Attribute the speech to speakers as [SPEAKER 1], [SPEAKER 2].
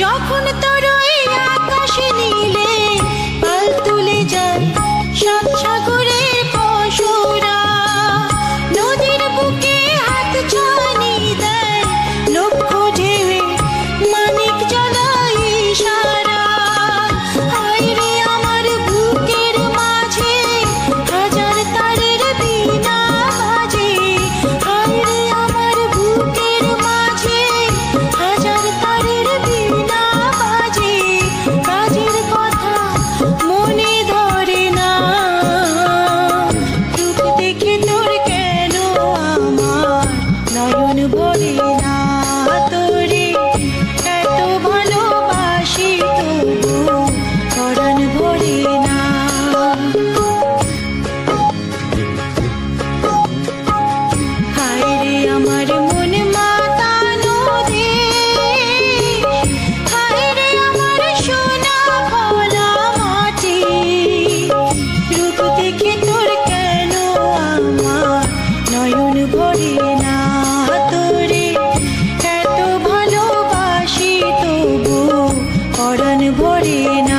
[SPEAKER 1] যখন তোর আকাশ ভরে